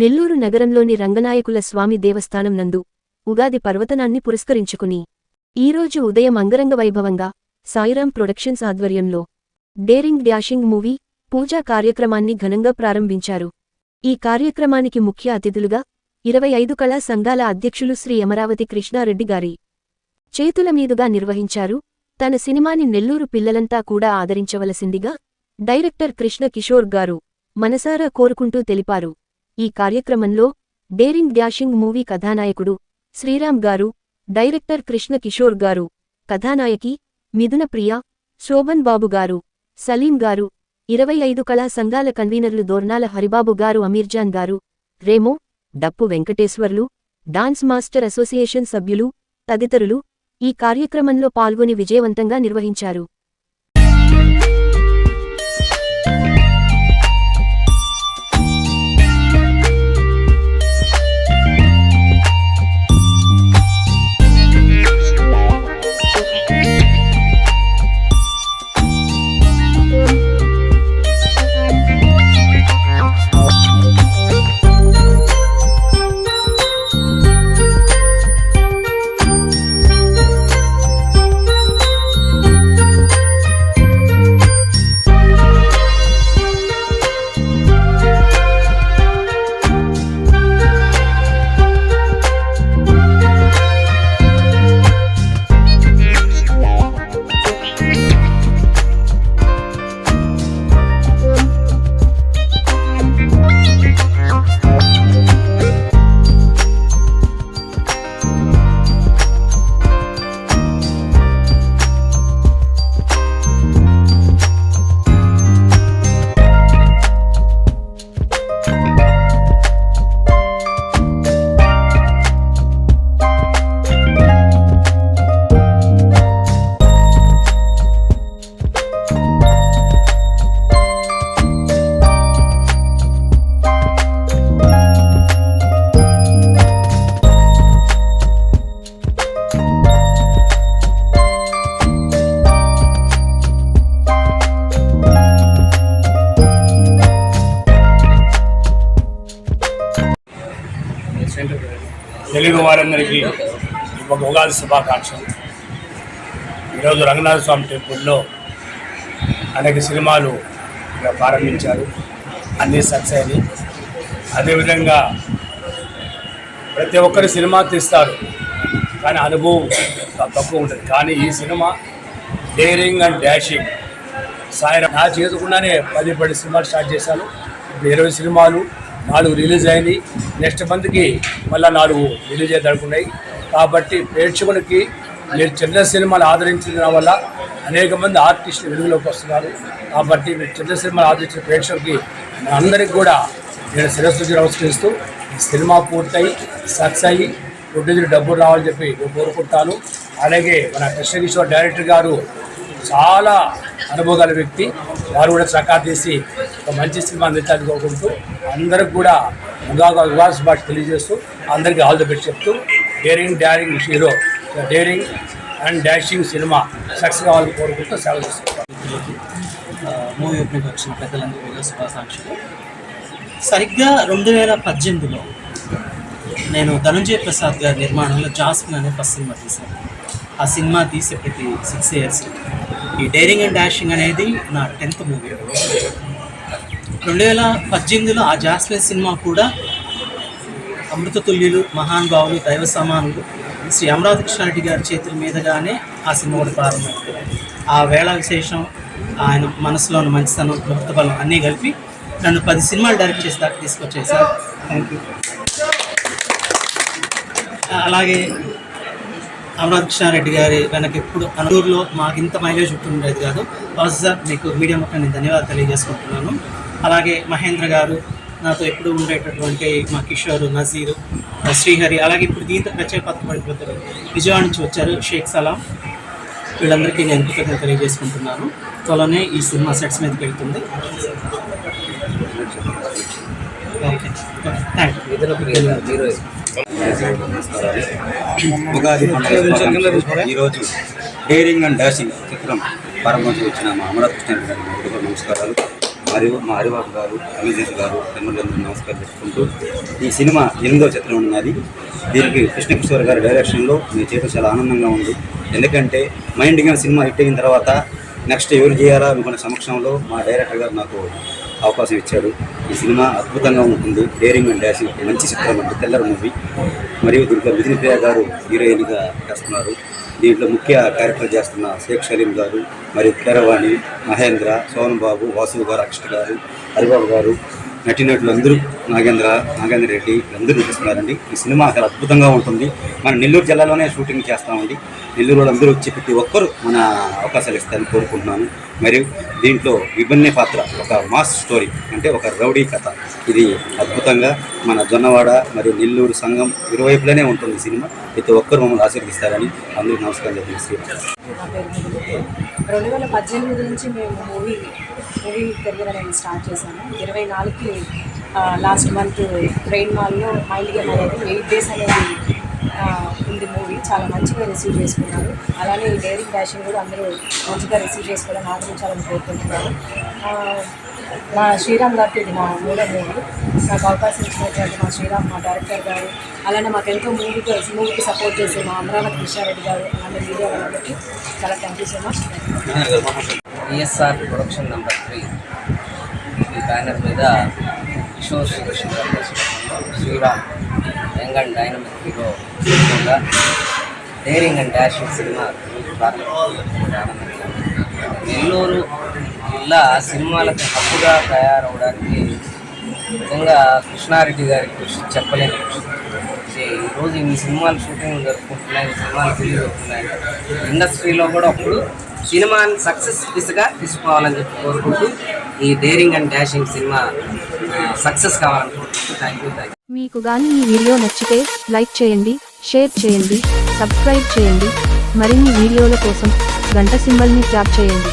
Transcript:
నెల్లూరు నగరంలోని రంగనాయకుల స్వామి దేవస్థానం నందు ఉగాది పర్వతనాన్ని పురస్కరించుకుని ఈరోజు ఉదయం అంగరంగ వైభవంగా సాయిరాం ప్రొడక్షన్స్ ఆధ్వర్యంలో డేరింగ్ డ్యాషింగ్ మూవీ పూజా కార్యక్రమాన్ని ఘనంగా ప్రారంభించారు. ఈ కార్యక్రమానికి ముఖ్య అతిథులుగా ఇరవై ఐదు కళా సంఘాల అధ్యక్షులు శ్రీ అమరావతి కృష్ణారెడ్డి గారి చేతుల మీదుగా నిర్వహించారు. తన సినిమాని నెల్లూరు పిల్లలంతా కూడా ఆదరించవలసిందిగా డైరెక్టర్ కృష్ణ కిషోర్ గారు మనసారా కోరుకుంటూ తెలిపారు. ఈ కార్యక్రమంలో డేరింగ్ డ్యాషింగ్ మూవీ కథానాయకుడు శ్రీరామ్ గారు డైరెక్టర్ కృష్ణ కిషోర్ గారు కథానాయకి మిథున ప్రియ శోభన్ బాబు గారు సలీం గారు ఇరవై ఐదు కళా సంఘాల కన్వీనర్లు దోర్నాల హరిబాబు గారు అమీర్జాన్ గారు రేమో డప్పు వెంకటేశ్వర్లు డాన్స్ మాస్టర్ అసోసియేషన్ సభ్యులు తదితరులు ఈ కార్యక్రమంలో పాల్గొని విజయవంతంగా నిర్వహించారు. తెలుగు వారందరికీ ఒక ఉగాది శుభాకాంక్షలు. ఈరోజు రంగనాథ స్వామి టెంపుల్లో అనేక సినిమాలు ప్రారంభించారు. అన్నీ సక్సెస్ అయినాయి. అదేవిధంగా ప్రతి ఒక్కరు సినిమా తీస్తారు. కానీ అనుభవం తక్కువ ఉంటుంది. కానీ ఈ సినిమా డేరింగ్ అండ్ డాషింగ్. సాయంత్రం నా చేసుకుండానే పది పది సినిమాలు స్టార్ట్ చేశాను. ఇప్పుడు ఇరవై సినిమాలు నాలుగు రిలీజ్ అయింది నెక్స్ట్ మంత్కి మళ్ళీ నాలుగు రిలీజ్ అవుతున్నాయి కాబట్టి ప్రేక్షకులకి మీరు చిన్న సినిమాలు ఆదరించడం వల్ల అనేక మంది ఆర్టిస్టులు వెలుగులోకి వస్తున్నారు. కాబట్టి మీరు చిన్న సినిమాలు ఆదరించిన ప్రేక్షకులకి అందరికి కూడా నేను శిరస్సు నమస్కరిస్తూ సినిమా పూర్తయి సక్సెస్ అయ్యి ప్రొడ్యూసర్ డబ్బులు రావాలని చెప్పి నేను కోరుకుంటాను. అలాగే మన కృష్ణకిషోర్ డైరెక్టర్ గారు చాలా అనుభవగల వ్యక్తి. వారు కూడా చకా తీసి ఒక మంచి సినిమా అందించాలని కోరుకుంటూ అందరికి కూడా ఉగాగా ఉగాది భాష తెలియజేస్తూ అందరికీ ఆల్ ద బెస్ట్ చెప్తూ daring daring hero daring and dashing cinema success కావాలని కోరుకుంటూ సెలవు మూవీ ఓపెనింగ్ వచ్చిన పెద్దలందరూ కూడా శుభాకాంక్షలు. సరిగ్గా రెండు వేల పద్దెనిమిదిలో నేను ధనంజయ ప్రసాద్ గారి నిర్మాణంలో జాస్మిన్ అనే ఫస్ట్ సినిమా తీశాను. ఆ సినిమా తీసి ప్రతి సిక్స్ ఇయర్స్ ఈ డైరింగ్ అండ్ డాషింగ్ అనేది నా టెన్త్ మూవీ. రెండు వేల పద్దెనిమిదిలో ఆ జాస్మిన్ సినిమా కూడా అమృతతుల్యులు మహానుభావులు దైవ సమానులు శ్రీ అమరావతి కృష్ణారెడ్డి గారి చేతుల మీదుగానే ఆ సినిమా కూడా ప్రారంభమైంది. ఆ వేళ విశేషం ఆయన మనసులో ఉన్న మంచితనం భక్త బలం అన్నీ కలిపి నన్ను పది సినిమాలు డైరెక్ట్ చేసి దాకా తీసుకొచ్చాయి సార్. థ్యాంక్ యూ అలాగే అమరావతి గారి వెనక ఎప్పుడు అనూరులో మాకు ఇంత మైలేజ్ ఉండేది కాదు. ఫస్ట్ సార్ మీకు మీడియా మొత్తం నేను ధన్యవాదాలు తెలియజేసుకుంటున్నాను. అలాగే మహేంద్ర గారు నాతో ఎప్పుడు ఉండేటటువంటి మా కిషోర్ నజీరు శ్రీహరి అలాగే ఇప్పుడు దీంతో ప్రత్యేక పత్రికలు విజయవాడ నుంచి వచ్చారు షేక్ సలాం. వీళ్ళందరికీ నేను కృతజ్ఞత తెలియజేసుకుంటున్నాను. త్వరలోనే ఈ సినిమా సెట్స్ మీదకి వెళ్తుంది. ఓకే థ్యాంక్ యూ ఉగాది పండుగ ఈరోజు డేరింగ్ అండ్ డాషింగ్ చిత్రం ప్రారంభించి వచ్చిన మా అమరాకృష్ణ కృష్ణ గారికి నమస్కారాలు. మరియు మా హరిబాబు గారు అభిజిత్ గారు తమ్ముళ్ళందరూ నమస్కారం చెప్పుకుంటూ ఈ సినిమా ఎనిమిదో చిత్రం ఉన్నది. దీనికి కృష్ణకిషోర్ గారి డైరెక్షన్లో మీ చేయడం చాలా ఆనందంగా ఉంది. ఎందుకంటే మైండ్ గేమ్ సినిమా హిట్ అయిన తర్వాత నెక్స్ట్ ఎవరు చేయాలా అనుకున్న సమక్షంలో మా డైరెక్టర్ గారు నాకు అవకాశం ఇచ్చాడు ఈ సినిమా అద్భుతంగా ఉంటుంది. డేరింగ్ అండ్ డాషింగ్ మంచి చిత్రం అంటే తెల్లర మూవీ. మరియు దీంట్లో మిథున్ ప్రియ గారు హీరోయిన్గా చేస్తున్నారు. దీంట్లో ముఖ్య క్యారెక్టర్ చేస్తున్న షేక్ సలీం గారు మరియు కేరవాణి మహేంద్ర సోహన్ బాబు వాసు గారు అక్షట్ గారు హరిబాబు గారు నటినటులు అందరూ నాగేంద్ర నాగేంద్ర రెడ్డి అందరూ నటిస్తున్నారండి. ఈ సినిమా చాలా అద్భుతంగా ఉంటుంది. మన నెల్లూరు జిల్లాలోనే షూటింగ్ చేస్తామండి. నెల్లూరు వాళ్ళందరూ వచ్చి ప్రతి ఒక్కరు మన అవకాశాలు ఇస్తారని కోరుకుంటున్నాను. మరియు దీంట్లో విభిన్న పాత్ర ఒక మాస్ స్టోరీ అంటే ఒక రౌడీ కథ. ఇది అద్భుతంగా మన జొన్నవాడ మరియు నెల్లూరు సంఘం ఇరువైపులోనే ఉంటుంది సినిమా. ప్రతి ఒక్కరు మమ్మల్ని ఆశీర్వదిస్తారని అందరికీ నమస్కారం చెప్తున్నాను. రెండు వేల పద్దెనిమిది నుంచి మేము మూవీ మూవీ కెరియర్ అనేది స్టార్ట్ చేశాను. ఇరవై నాలుగుకి లాస్ట్ మంత్ ట్రైన్ మాల్లో మైండ్ గేమ్ అనేది ఎయిట్ డేస్ అనేది ఉంది మూవీ. చాలా మంచిగా రిసీవ్ చేసుకున్నారు. అలానే ఈ డైరింగ్ డాషింగ్ కూడా అందరూ మంచిగా రిసీవ్ చేసుకోవడం ఆదరించాలని కోరుకుంటున్నాను. నా మా శ్రీరామ్ గారికి ఇది నా మూడో మూవీ. నాకు అవకాశం ఇచ్చినటువంటి మా శ్రీరామ్ మా డైరెక్టర్ గారు అలానే మాకు ఎంతో మూవీకి మూవీకి సపోర్ట్ చేసే మా అమరావతి కృష్ణారెడ్డి గారు అలానే మీడియా వాళ్ళకి చాలా thank you so much ESR production number three ఈ బ్యానర్ మీద Kishore Srikrishna Sriram young and dynamic hero daring and dashing cinema Nellore జిల్లా సినిమాలకు హక్కుగా తయారవడానికి నిజంగా కృష్ణారెడ్డి గారి కృషి చెప్పలేని కృషి. ఈరోజు ఇన్ని సినిమాలు షూటింగ్ జరుపుకుంటున్నాయి సినిమాలు రిలీజ్ అవుతున్నాయి. ఇండస్ట్రీలో కూడా అప్పుడు సినిమాని సక్సెస్ దిశగా తీసుకోవాలని చెప్పి కోరుకుంటూ ఈ daring and dashing cinema success కావాలని కోరుకుంటూ థ్యాంక్ యూ థ్యాంక్ యూ మీకు కానీ ఈ వీడియో నచ్చితే లైక్ చేయండి షేర్ చేయండి సబ్స్క్రైబ్ చేయండి. మరిన్ని వీడియోల కోసం గంట సింబల్ని ట్యాప్ చేయండి.